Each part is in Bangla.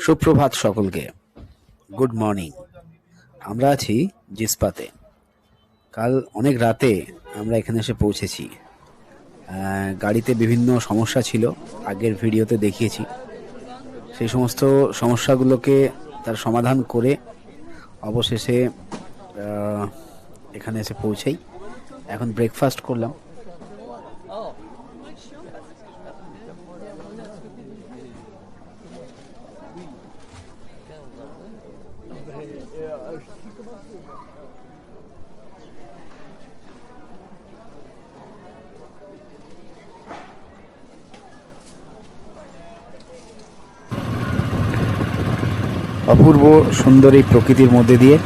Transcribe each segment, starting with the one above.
সুপ্রভাত সকলকে। Good morning. আমরা আছি জিসপাতে। কাল অনেক রাতে আমরা এখানে এসে পৌঁছেছি। গাড়িতে বিভিন্ন সমস্যা ছিল, আগের ভিডিওতে দেখিয়েছি। সেই সমস্ত সমস্যাগুলোকে তার সমাধান করে অবশেষে এখানে এসে পৌঁছাই। এখন ব্রেকফাস্ট করলাম। অপূর্ব সুন্দর এই প্রকৃতির মধ্যে দিয়ে,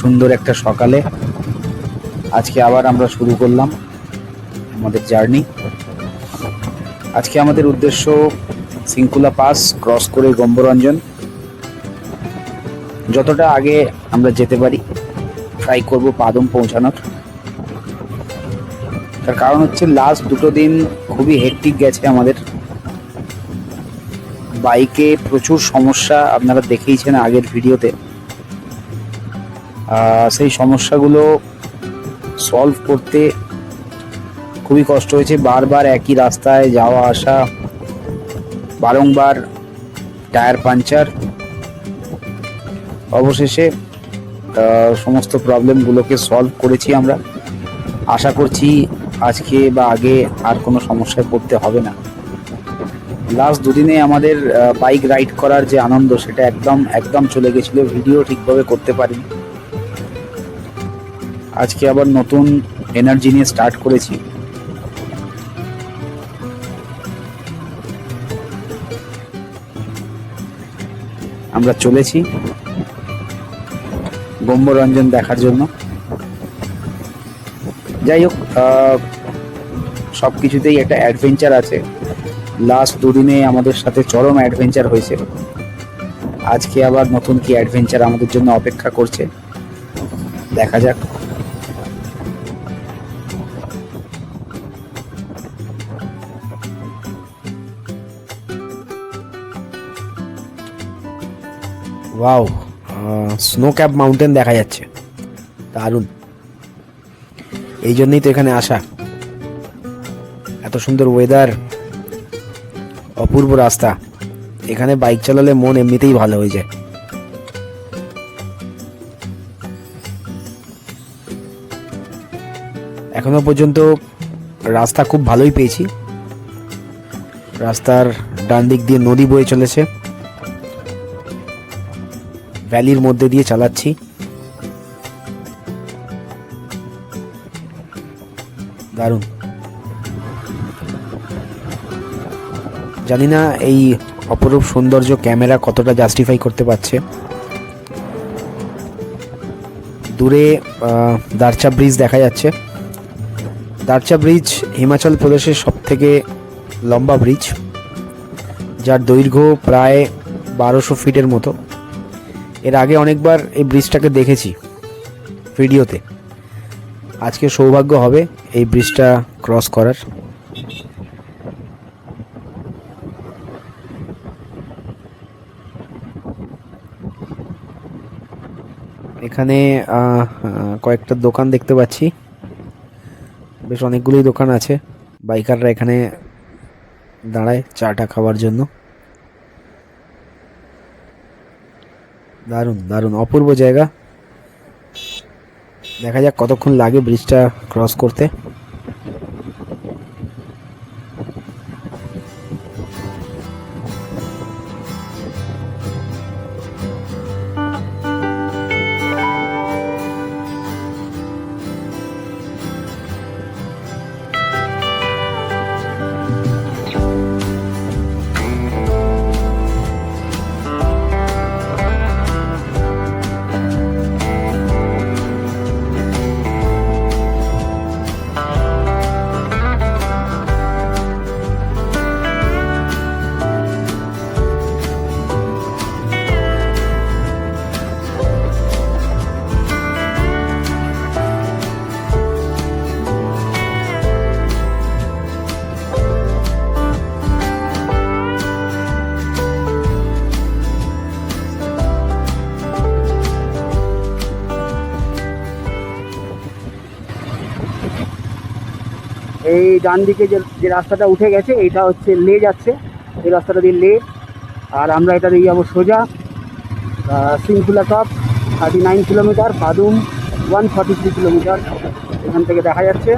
সুন্দর একটা সকালে। আজকে আবার আমরা শুরু করলাম আমাদের জার্নি। আজকে আমাদের উদ্দেশ্য সিঙ্কুলা পাস ক্রস করে গম্বরঞ্জন। যতটা আগে আমরা যেতে পারি ট্রাই করব পাদম পৌঁছানোর। তার কারণ হচ্ছে লাস্ট দুটো দিন খুবই হেক্টিক গেছে আমাদের। বাইকে প্রচুর সমস্যা আপনারা দেখেইছেন আগের ভিডিওতে। সেই সমস্যাগুলো সলভ করতে খুবই কষ্ট হয়েছে। বারবার একই রাস্তায় যাওয়া আসা, বারংবার টায়ার পাঞ্চার অবশেষে সমস্ত প্রবলেমগুলোকে সলভ করেছি আমরা। আশা করছি আজকে বা আগে আর কোনো সমস্যায় পড়তে হবে না। লাস্ট দুদিনে আমাদের বাইক রাইড করার যে আনন্দ, সেটা একদম একদম চলে গেছিল। ভিডিও ঠিকভাবে করতে পারিনি। আজকে আবার নতুন এনার্জি নিয়ে স্টার্ট করেছি। আমরা চলেছি গম্বরঞ্জন দেখার জন্য। যাই হোক সব কিছুতেই একটা অ্যাডভেঞ্চার আছে। লাস্ট দুদিনে আমাদের সাথে চরম অ্যাডভেঞ্চার হয়েছে আজকে আবার নতুন কি অ্যাডভেঞ্চার আমাদের জন্য অপেক্ষা করছে? দেখা যাক। ওয়াও স্নো ক্যাপ মাউন্টেন দেখা যাচ্ছে। দারুণ। এই জন্যই তো এখানে আসা। এত সুন্দর ওয়েদার অপূর্ব রাস্তা। এখানে বাইক চালালে মন এমনিতেই ভালো হয়ে যায়। এখনও পর্যন্ত রাস্তা খুব ভালোই পেয়েছি। রাস্তার ডান দিক দিয়ে নদী বয়ে চলেছে। ভ্যালির মধ্যে দিয়ে চালাচ্ছি। দারুণ। জানি না এই অপরূপ সৌন্দর্য ক্যামেরা কতটা জাস্টিফাই করতে পারছে। দূরে দারচা ব্রিজ দেখা যাচ্ছে। দারচা ব্রিজ হিমাচল প্রদেশের সব থেকে লম্বা ব্রিজ যার দৈর্ঘ্য প্রায় বারোশো ফিটের মতো। এর আগে অনেকবার এই ব্রিজটাকে দেখেছি ভিডিওতে আজকে সৌভাগ্য হবে এই ব্রিজটা ক্রস করার। এখানে কয়েকটা দোকান দেখতে পাচ্ছি। বেশ অনেকগুলোই দোকান আছে। বাইকাররা এখানে দাঁড়ায় চাটা খাওয়ার জন্য। দারুণ দারুণ, অপূর্ব জায়গা। দেখা যাক কতক্ষণ লাগে ব্রিজটা ক্রস করতে। এই ডান দিকে যে যে রাস্তাটা উঠে গেছে এটা হচ্ছে লে যাচ্ছে। এই রাস্তাটা দিয়ে লে। আর আমরা এটা দিয়ে যাব সোজা Shinkula cup thirty nine kilometre Padum one forty three kilometre এখান থেকে দেখা যাচ্ছে।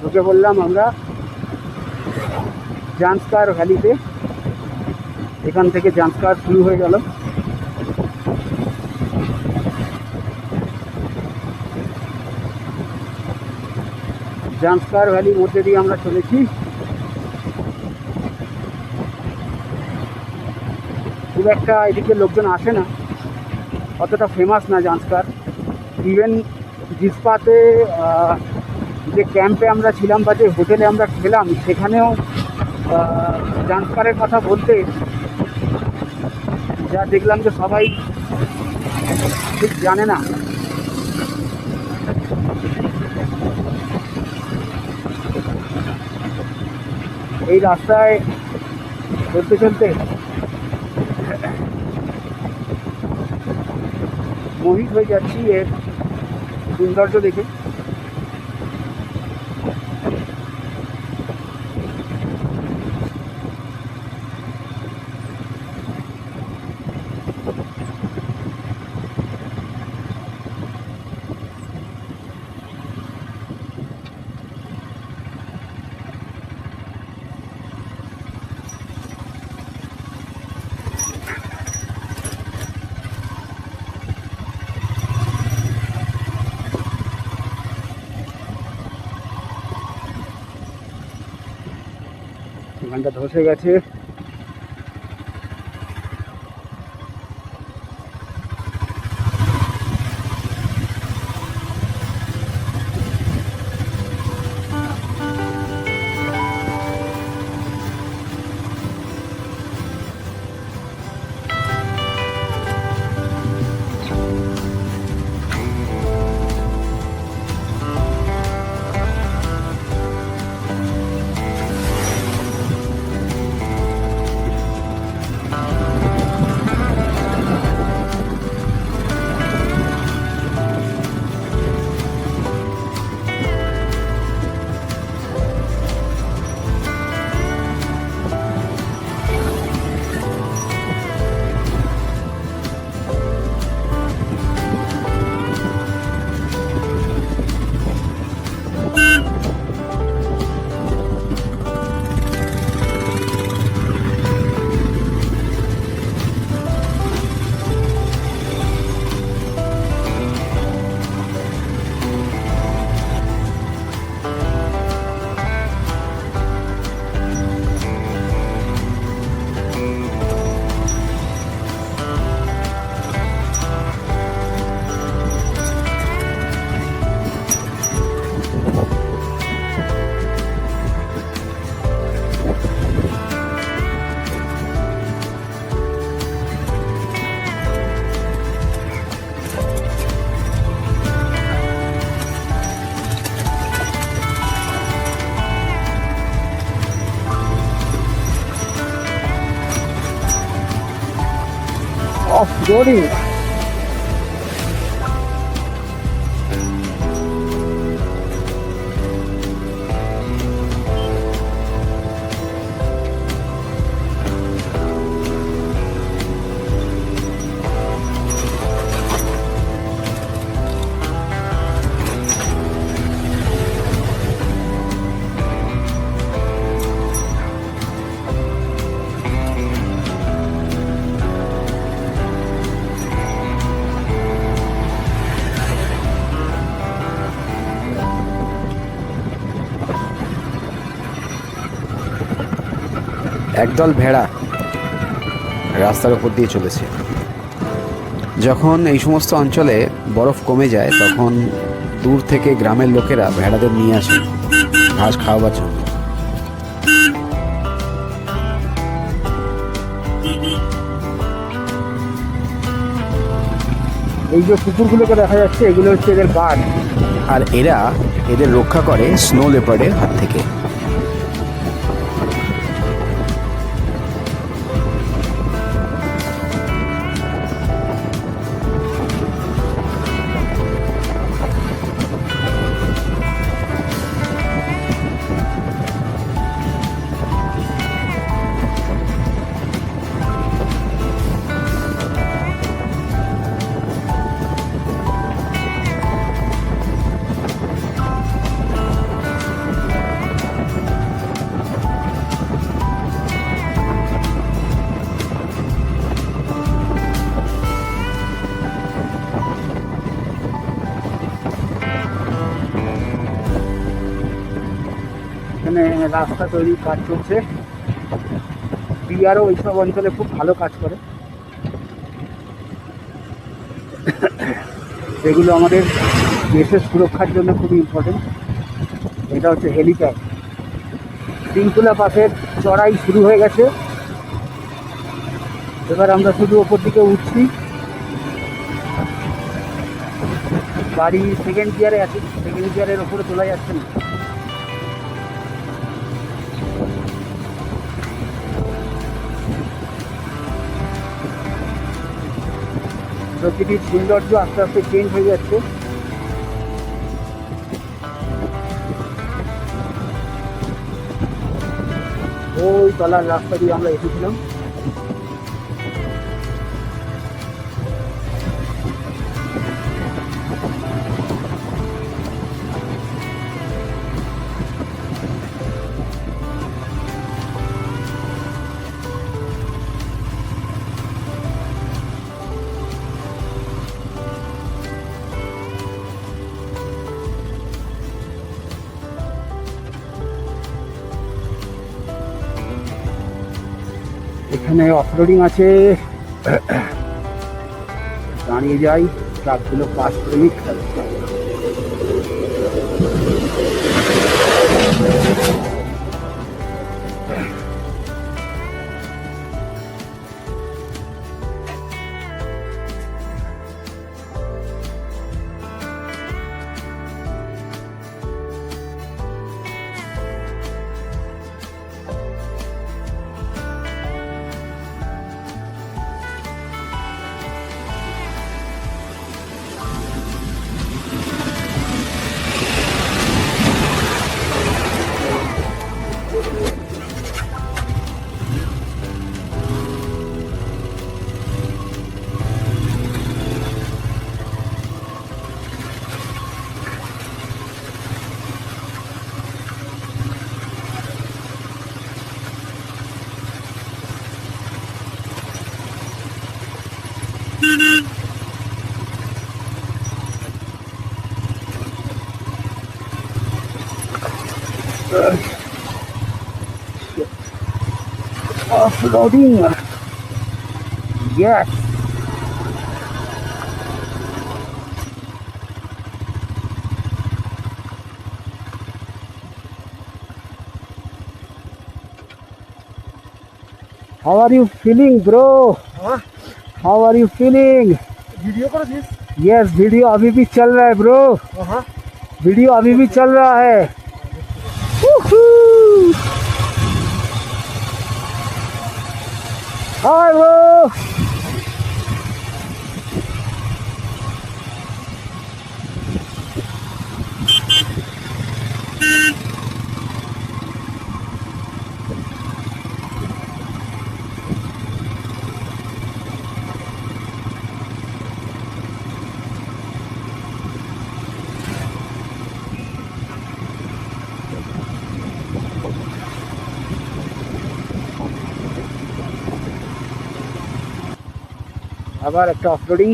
ঢুকে বললাম আমরা জান্সকার ভ্যালিতে এখান থেকে জান্সকার শুরু হয়ে গেল। জান্সকার ভ্যালির মধ্যে দিয়ে আমরা চলেছি। খুব একটা এদিকে লোকজন আসে না। অতটা ফেমাস না জান্সকার ইভেন জিসপাতে যে ক্যাম্পে আমরা ছিলাম বা যে হোটেলে আমরা খেলাম, সেখানেও জান্সকারের কথা বলতে যা দেখলাম যে সবাই ঠিক জানে না। এই রাস্তায় চলতে চলতে মোহিত হয়ে যাচ্ছি এর সৌন্দর্য দেখে। এখানটা ধসে গেছে। of. একদল ভেড়া রাস্তার উপর দিয়ে চলেছে। যখন এই সমস্ত অঞ্চলে বরফ কমে যায় তখন দূর থেকে গ্রামের লোকেরা ভেড়াদের নিয়ে আসে ঘাস খাওয়াবার জন্য। এই যে কুকুরগুলোকে দেখা যাচ্ছে এগুলো হচ্ছে এদের গার্ড আর এরা এদের রক্ষা করে স্নো লেপার্ডের হাত থেকে। রাস্তা তৈরির কাজ চলছে। বিআরও এইসব অঞ্চলে খুব ভালো কাজ করে। এগুলো আমাদের দেশের সুরক্ষার জন্য খুবই ইম্পর্টেন্ট এটা হচ্ছে হেলিপ্যাড তিনকুলা পাশের চড়াই শুরু হয়ে গেছে। এবার আমরা শুধু ওপর দিকে উঠছি। গাড়ি সেকেন্ড গিয়ারে আছে। সেকেন্ড গিয়ারের ওপরে তোলা যাচ্ছে না। প্রকৃতির সৌন্দর্য আস্তে আস্তে চেঞ্জ হয়ে যাচ্ছে। ওই তলার রাস্তা দিয়ে আমরা এসেছিলাম। এখানে অফরোডিং আছে দাঁড়িয়ে যাই ট্রাকগুলো পাস করে নিই। Offroading. Yes. How are you feeling, bro? हाँ How are you feeling? Video करो Yes, वीडियो अभी भी चल रहा है ब्रो हाँ वीडियो अभी भी चल रहा है All right, Lou. আবার একটা অফরোডিং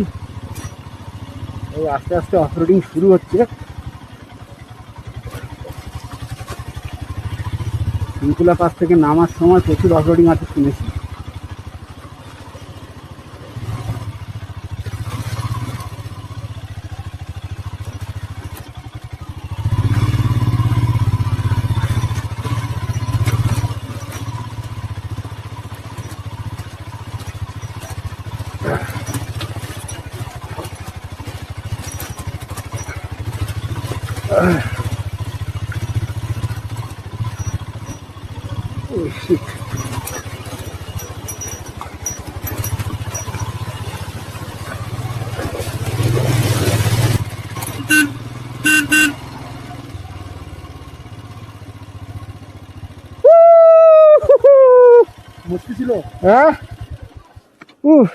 এই আস্তে আস্তে অফরোডিং শুরু হচ্ছে। তিনকুলা পাশ থেকে নামার সময় প্রচুর অফরোডিং আছে শুনেছি। মুশকিল ছিল হ্যাঁ উফ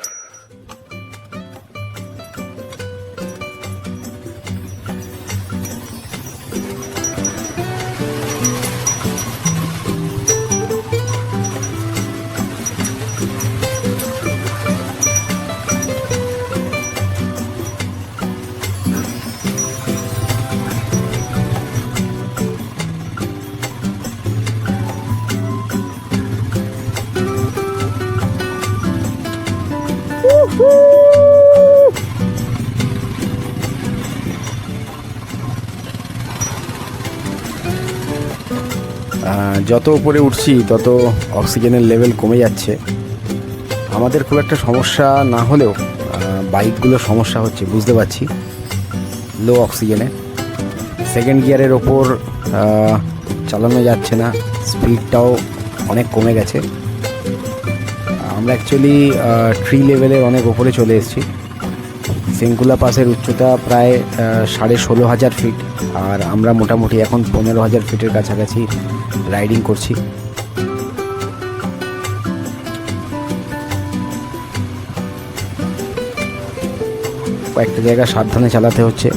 যত উপরে উঠছি, তত অক্সিজেনের লেভেল কমে যাচ্ছে। আমাদের খুব একটা সমস্যা না হলেও বাইকগুলো সমস্যা হচ্ছে, বুঝতে পারছি। লো অক্সিজেনে সেকেন্ড গিয়ারের ওপর চালানো যাচ্ছে না। স্পিডটাও অনেক কমে গেছে। আমরা অ্যাকচুয়ালি ট্রি লেভেলের অনেক ওপরে চলে এসেছি। সিঙ্কুলা পাসের উচ্চতা প্রায় সাড়ে ষোলো হাজার ফিট আর আমরা মোটামুটি এখন পনেরো হাজার ফিটের কাছাকাছি রাইডিং করছি। কয়েকটা জায়গা সাবধানে চালাতে হচ্ছে।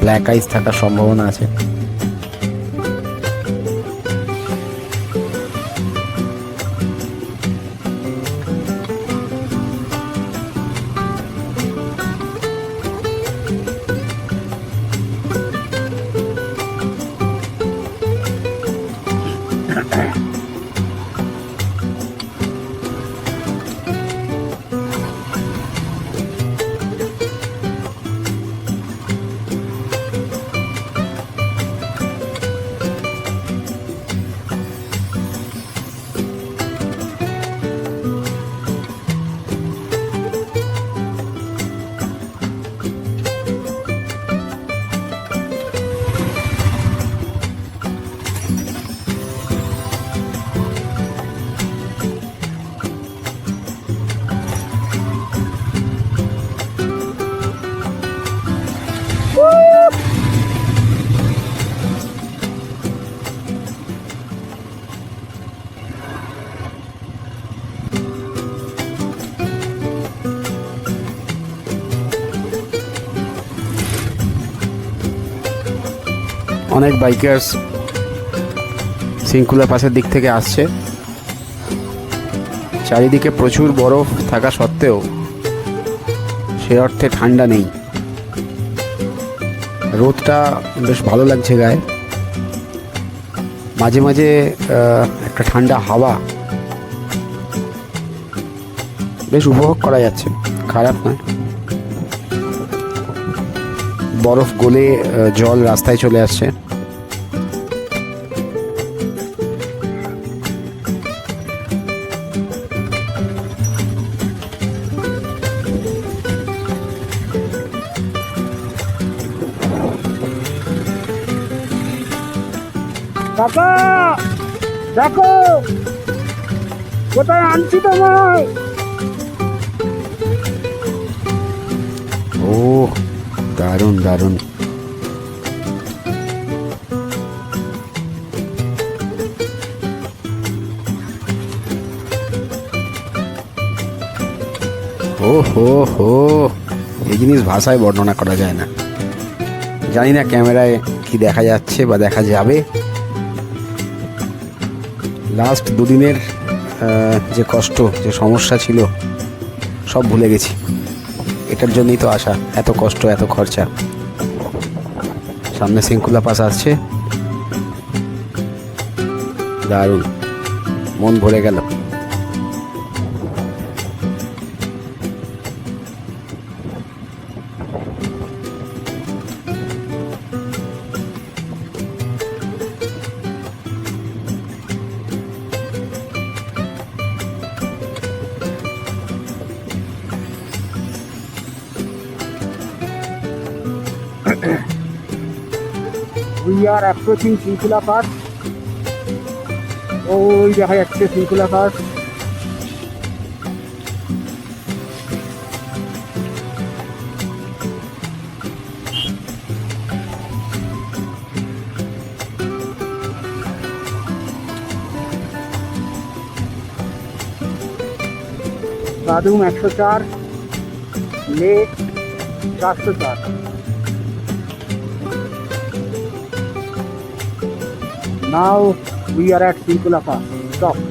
ব্ল্যাক আইস থাকার সম্ভাবনা আছে। অনেক বাইকার্স সিঙ্কুলা পাসের দিক থেকে আসছে। চারিদিকে প্রচুর বরফ থাকা সত্ত্বেও সে অর্থে ঠান্ডা নেই। রোদটা বেশ ভালো লাগছে গায়ে। মাঝে মাঝে একটা ঠান্ডা হাওয়া বেশ উপভোগ করা যাচ্ছে। খারাপ নয়। বরফ গলে জল রাস্তায় চলে আসছে। কোথায় আনছি তোমায়? ও, দারুণ দারুণ। ও হো হো। এই জিনিস ভাষায় বর্ণনা করা যায় না। জানি না ক্যামেরায় কি দেখা যাচ্ছে বা দেখা যাবে। লাস্ট দুদিনের যে কষ্ট, যে সমস্যা ছিল, সব ভুলে গেছি। এটার জন্যই তো আসা এত কষ্ট, এত খরচা। সামনে সিংকুলা পাস আসছে। দারুণ। মন ভরে গেল। We are approaching Shinkula pass ওই দেখা যাচ্ছে সিঙ্কুলা পাস বাদুম একশো চার, লেক চারশো চার Now we are at Sinkula Pass. Stop.